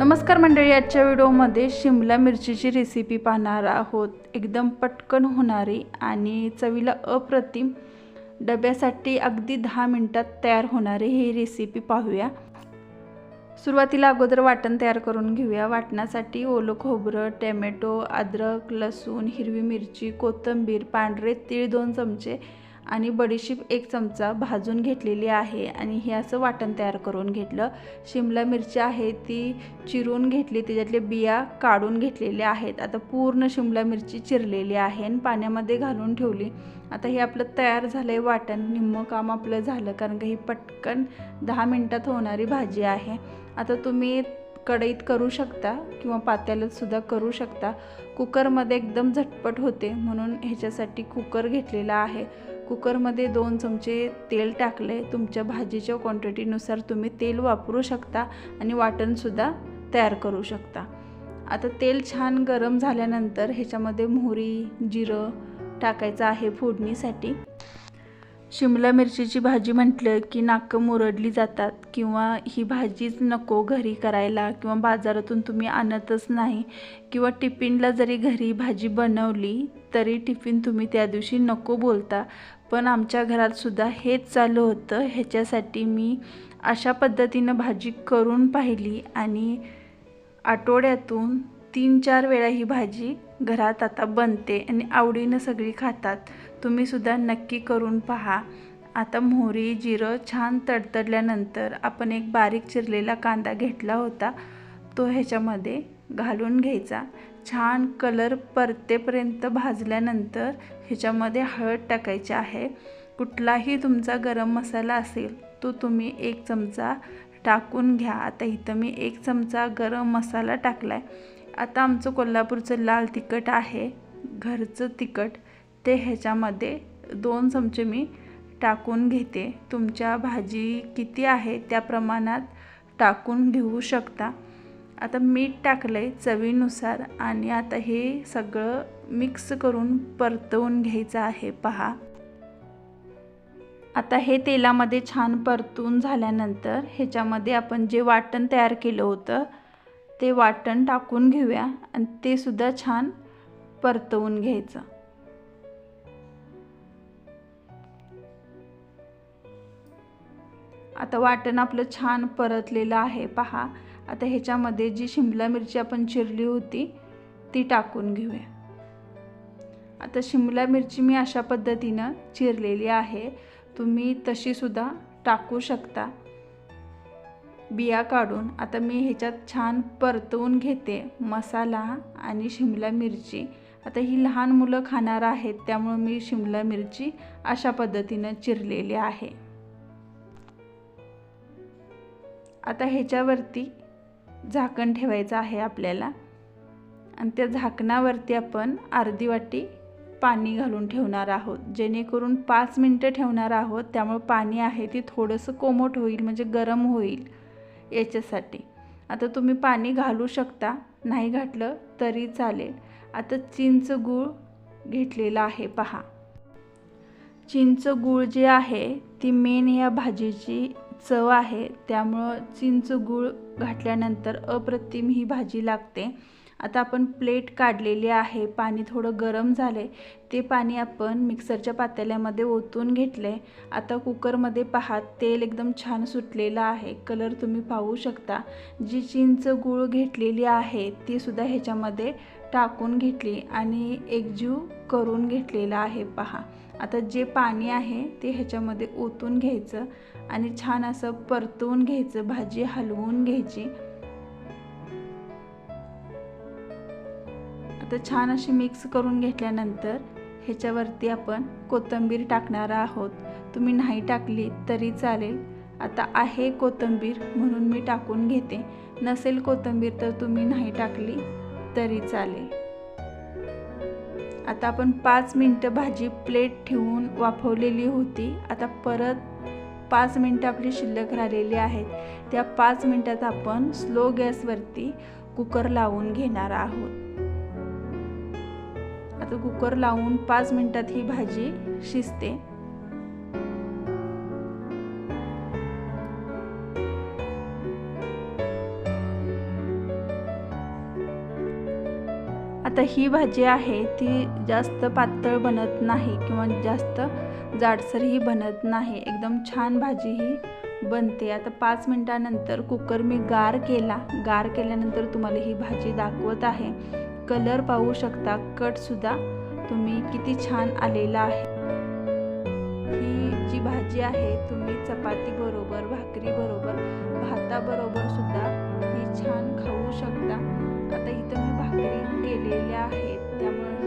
नमस्कार मंडळी आजच्या व्हिडिओमध्ये शिमला मिरचीची रेसिपी पाहणार आहोत. एकदम पटकन होणारी आणि चवीला अप्रतिम डब्यासाठी अगदी दहा मिनटात तयार होणारी ही रेसिपी पाहूया. सुरुवातीला अगोदर वाटण तयार करून घेऊया. वाटणासाठी ओलं खोबरं टॅमॅटो अद्रक लसूण हिरवी मिरची कोथिंबीर पांढरे तीळ दोन चमचे आणि बडीशीप एक चमचा भाजून घेतलेली आहे आणि हे असं वाटण तयार करून घेतलं. शिमला मिरची आहे ती चिरून घेतली त्याच्यातले बिया काढून घेतलेल्या आहेत. आता पूर्ण शिमला मिरची चिरलेली आहे आणि पाण्यामध्ये घालून ठेवली. आता हे आपलं तयार झालं आहे वाटण. निम्मं काम आपलं झालं कारण का ही पटकन दहा मिनटात होणारी भाजी आहे. आता तुम्ही कढईत करू शकता किंवा पात्यालात सुद्धा करू शकता. कुकरमध्ये एकदम झटपट होते म्हणून ह्याच्यासाठी कुकर घेतलेला आहे. कुकरमध्ये दोन चमचे तेल टाकले तुमच्या भाजीच्या क्वांटिटीनुसार तुम्ही तेल वापरू शकता आणि वाटणसुद्धा तयार करू शकता. आता तेल छान गरम झाल्यानंतर ह्याच्यामध्ये मोहरी जिरं टाकायचं आहे फोडणीसाठी. शिमला मिरचीची भाजी म्हटलं की नाकं मुरडली जातात किंवा ही भाजीच नको घरी करायला किंवा बाजारातून तुम्ही आणतच नाही किंवा टिफिनला जरी घरी भाजी बनवली तरी टिफिन तुम्ही त्या दिवशी नको बोलता. पण आमच्या घरातसुद्धा हेच चालू होतं. ह्याच्यासाठी मी अशा पद्धतीनं भाजी करून पाहिली आणि आठवड्यातून तीन चार वेळा ही भाजी घरात आता बनते आणि आवडीनं सगळी खातात. तुम्हीसुद्धा नक्की करून पहा. आता मोहरी जिरं छान तडतडल्यानंतर आपण एक बारीक चिरलेला कांदा घेतला होता. तो ह्याच्यामध्ये घालून घ्यायचा. छान कलर परतेपर्यंत भाजल्यानंतर ह्याच्यामध्ये हळद टाकायची आहे. कुठलाही तुमचा गरम मसाला असेल तो तुम्ही एक चमचा टाकून घ्या. आता इथं मी एक चमचा गरम मसाला टाकला आहे आता आमचं कोल्हापूरचं लाल तिखट आहे घरचं तिखट. ते ह्याच्यामध्ये दोन चमचे मी टाकून घेते. तुमच्या भाजी किती आहे त्या प्रमाणात टाकून घेऊ शकता. आता मीठ टाकलं आहे चवीनुसार आणि आता हे सगळं मिक्स करून परतवून घ्यायचं आहे पहा. आता हे तेलामध्ये छान परतून झाल्यानंतर ह्याच्यामध्ये आपण जे वाटण तयार केलं होतं ते वाटण टाकून घेऊया आणि ते सुद्धा छान परतवून घ्यायचं. आता वाटण आपलं छान परतलेलं आहे पहा. आता ह्याच्यामध्ये जी शिमला मिरची आपण चिरली होती ती टाकून घेऊया. आता शिमला मिरची मी अशा पद्धतीनं चिरलेली आहे. तुम्ही तशीसुद्धा टाकू शकता. बिया काढून. आता मी ह्याच्यात छान परतवून घेते मसाला आणि शिमला मिरची. आता ही लहान मुलं खाणार आहेत त्यामुळं मी शिमला मिरची अशा पद्धतीनं चिरलेली आहे. आता ह्याच्यावरती झाकण ठेवायचं आहे आपल्याला. आणि त्या झाकणावरती आपण अर्धी वाटी पाणी घालून ठेवणार आहोत. जेणेकरून पाच मिनटं ठेवणार आहोत. त्यामुळं पाणी आहे ते थोडंसं कोमट होईल म्हणजे गरम होईल याच्यासाठी. आता तुम्ही पाणी घालू शकता. नाही घातलं तरी चालेल. आता चिंच गूळ घेतलेला आहे पहा. चिंच गूळ जे आहे ती मेन या भाजीची चव आहे त्यामुळं चिंच गूळ घातल्यानंतर अप्रतिम ही भाजी लागते. आता आपण प्लेट काढलेली आहे पाणी थोडं गरम झाले ते पाणी आपण मिक्सरच्या पातेल्यामध्ये ओतून घेतले आता कुकरमध्ये पहा तेल एकदम छान सुटलेलं आहे. कलर तुम्ही पाहू शकता. जी चिंच गूळ घेतलेली आहे ती सुद्धा ह्याच्यामध्ये टाकून घेतली आणि एकजीव करून घेतलेला आहे. पहा आता जे पाणी आहे ते ह्याच्यामध्ये ओतून घ्यायचं आणि छान असं परतवून घ्यायचं भाजी हलवून घ्यायची. आता छान अशी मिक्स करून घेतल्यानंतर ह्याच्यावरती आपण कोथिंबीर टाकणार आहोत. तुम्ही नाही टाकली तरी चालेल. आता आहे कोथिंबीर म्हणून मी टाकून घेते. नसेल कोथिंबीर तर तुम्ही नाही टाकली. तरी चालेल. आता आपण पाच मिनटं भाजी प्लेट ठेवून वाफवलेली होती. आता परत पाच मिनटं आपली शिल्लक राहिलेली आहेत. त्या पाच मिनटात आपण स्लो गॅसवरती कुकर लावून घेणार आहोत. आता कुकर लावून पाच मिनटात ही भाजी शिजते. आता ही भाजी आहे ती जास्त पातळ बनत नाही किंवा जास्त जाडसरही बनत नाही. एकदम छान भाजी ही बनते. आता पाच मिनटानंतर कुकर मी गार केला. गार केल्यानंतर तुम्हाला ही भाजी दाखवत आहे. कलर पाहू शकता. कटसुद्धा तुम्ही किती छान आलेला आहे. ही जी भाजी आहे तुम्ही चपातीबरोबर भाकरीबरोबर भाकरी बरोबर भाताबरोबर सुद्धा ही छान खाऊ शकता. आता इथं मी भाकरी केलेल्या आहेत त्यामुळे